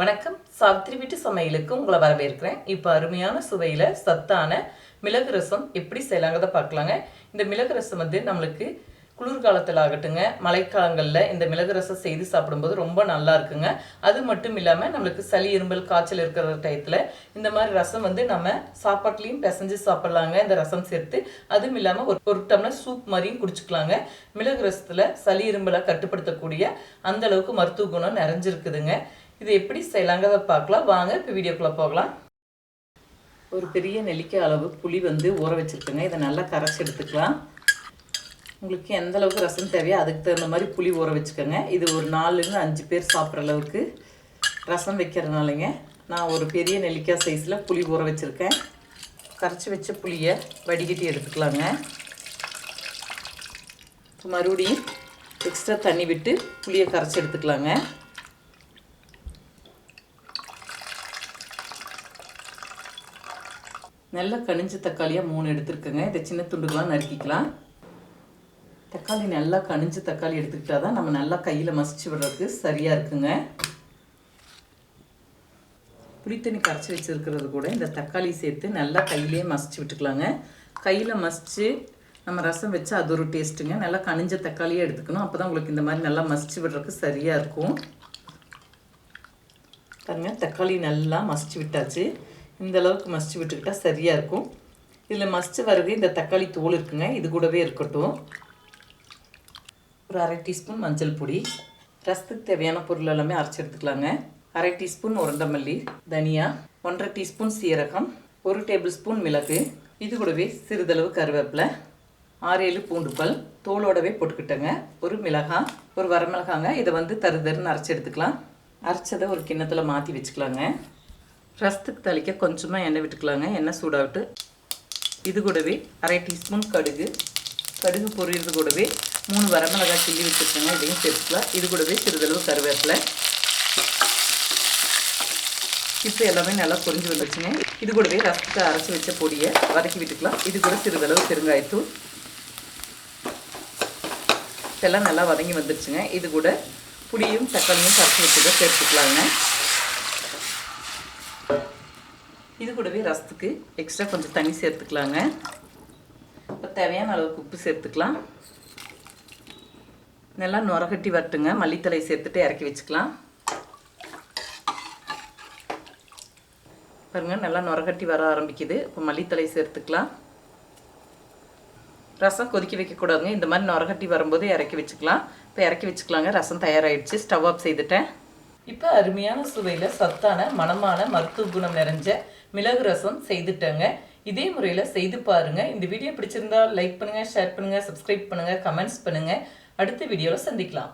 வணக்கம். சாவித்திரி வீட்டு சமையலுக்கு உங்களை வரவேற்கிறேன். இப்போ அருமையான சுவையில் சத்தான மிளகு ரசம் எப்படி செய்யலாங்கிறத பார்க்கலாங்க. இந்த மிளகு ரசம் வந்து நம்மளுக்கு குளிர்காலத்தில் ஆகட்டுங்க. மழைக்காலங்களில் இந்த மிளகு ரசம் செய்து சாப்பிடும்போது ரொம்ப நல்லா இருக்குங்க. அது மட்டும் இல்லாமல் நம்மளுக்கு சளி இரும்பல் காய்ச்சல் இருக்கிற டயத்தில் இந்த மாதிரி ரசம் வந்து நம்ம சாப்பாட்லேயும் பிசைஞ்சு சாப்பிட்லாங்க. இந்த ரசம் சேர்த்து அதுவும் இல்லாமல் ஒரு ஒரு டம்ளர் சூப் மாதிரியும் குடிச்சுக்கலாங்க. மிளகு ரசத்தில் சளி இரும்பலை கட்டுப்படுத்தக்கூடிய அந்த அளவுக்கு மருத்துவ குணம் நிறைஞ்சிருக்குதுங்க. இது எப்படி செய்யலாங்கிறத பார்க்கலாம். வாங்க இப்போ வீடியோக்குள்ளே போகலாம். ஒரு பெரிய நெல்லிக்காய் அளவு புளி வந்து ஊற வச்சுருக்கோங்க. இதை நல்லா கரைச்சி எடுத்துக்கலாம். உங்களுக்கு எந்த அளவுக்கு ரசம் தேவையோ அதுக்கு தகுந்த மாதிரி புளி ஊற வச்சுக்கோங்க. இது ஒரு நாலுலேருந்து அஞ்சு பேர் சாப்பிட்ற அளவுக்கு ரசம் வைக்கிறதுனாலங்க நான் ஒரு பெரிய நெல்லிக்காய் சைஸில் புளி ஊற வச்சுருக்கேன். கரைச்சி வச்ச புளியை வடிகட்டி எடுத்துக்கலாங்க. மறுபடியும் எக்ஸ்ட்ரா தண்ணி விட்டு புளியை கரைச்சி எடுத்துக்கலாங்க. நல்ல கனிஞ்ச தக்காளியாக மூணு எடுத்துருக்கேங்க. இதை சின்ன துண்டுகளாக நறுக்கிக்கலாம். தக்காளி நல்லா கனிஞ்ச தக்காளி எடுத்துக்கிட்டா தான் நம்ம நல்லா கையில் மசிச்சு விடுறதுக்கு சரியாக இருக்குங்க. புளித்தண்ணி கரைச்சி வச்சுருக்கிறது கூட இந்த தக்காளி சேர்த்து நல்லா கையிலே மசிச்சு விட்டுக்கலாங்க. கையில் மசிச்சு நம்ம ரசம் வச்சா அது ஒரு டேஸ்ட்டுங்க. நல்லா கனிஞ்ச தக்காளியே எடுத்துக்கணும். அப்போ தான் உங்களுக்கு இந்த மாதிரி நல்லா மசிச்சு விடுறதுக்கு சரியாக இருக்கும். பாருங்க தக்காளி நல்லா மசிச்சு விட்டாச்சு. இந்த அளவுக்கு மசிச்சு விட்டுக்கிட்டால் சரியாக இருக்கும். இதில் மசிச்சு வரது இந்த தக்காளி தோல் இருக்குங்க. இது கூடவே இருக்கட்டும். ஒரு அரை டீஸ்பூன் மஞ்சள் பொடி. ரசத்துக்கு தேவையான பொருள் எல்லாமே அரைச்சி எடுத்துக்கலாங்க. அரை டீஸ்பூன் உருண்டமல்லி தனியா. ஒன்றரை டீஸ்பூன் சீரகம். ஒரு டேபிள் ஸ்பூன் மிளகு. இது கூடவே சிறிதளவு கருவேப்பிலை. ஆறு ஏழு பூண்டு பல். தோலோடவே போட்டுக்கிட்டேங்க. ஒரு மிளகாய் ஒரு வரமிளகாங்க. இதை வந்து தரு தருன்னு அரைச்சி எடுத்துக்கலாம். அரைச்சதை ஒரு கிண்ணத்தில் மாற்றி வச்சுக்கலாங்க. ரசத்துக்கு தளிக்க கொஞ்சமாக எண்ணெய் விட்டுக்கலாங்க. எண்ணெய் சூடாகட்டு இது கூடவே அரை டீஸ்பூன் கடுகு. கடுகு பொரியது கூடவே மூணு வரமிளகாய் கிள்ளி வச்சுருக்கோங்க. இதையும் சேர்த்துக்கலாம். இது கூடவே சிறிதளவு கருவேப்பிலை. இப்போ எல்லாமே நல்லா பொரிஞ்சு வந்துச்சுங்க இது கூடவே ரசத்துக்கு அரைச்சி வச்ச பொடியை வதக்கி விட்டுக்கலாம். இது கூட சிறிதளவு பெருங்காயத்தூள். இதெல்லாம் நல்லா வதங்கி வந்துருச்சுங்க. இது கூட புளியும் தக்காளியும் கரைச்சி வச்சுதான் சேர்த்துக்கலாங்க. இது கூடவே ரசத்துக்கு எக்ஸ்ட்ரா கொஞ்சம் தண்ணி சேர்த்துக்கலாங்க. இப்போ தேவையான அளவுக்கு உப்பு சேர்த்துக்கலாம். நல்லா நுரகட்டி வரட்டுங்க. மல்லித்தலை சேர்த்துட்டு இறக்கி வச்சுக்கலாம். பாருங்கள் நல்லா நுரகட்டி வர ஆரம்பிக்குது. இப்போ மல்லித்தலை சேர்த்துக்கலாம். ரசம் கொதிக்க வைக்கக்கூடாதுங்க. இந்த மாதிரி நுரகட்டி வரும்போது இறக்கி வச்சுக்கலாம். இப்போ இறக்கி வச்சுக்கலாங்க. ரசம் தயாராகிடுச்சு ஸ்டவ் ஆஃப் செய்துட்டேன். இப்போ அருமையான சுவையில் சத்தான மனமான மருத்துவ குணம் நிறைஞ்ச மிளகு ரசம் செய்துட்டேங்க. இதே முறையில் செய்து பாருங்கள் இந்த வீடியோ பிடிச்சிருந்தா லைக் பண்ணுங்கள் ஷேர் பண்ணுங்கள் சப்ஸ்கிரைப் பண்ணுங்கள் கமெண்ட்ஸ் பண்ணுங்கள் அடுத்த வீடியோவில் சந்திக்கலாம்.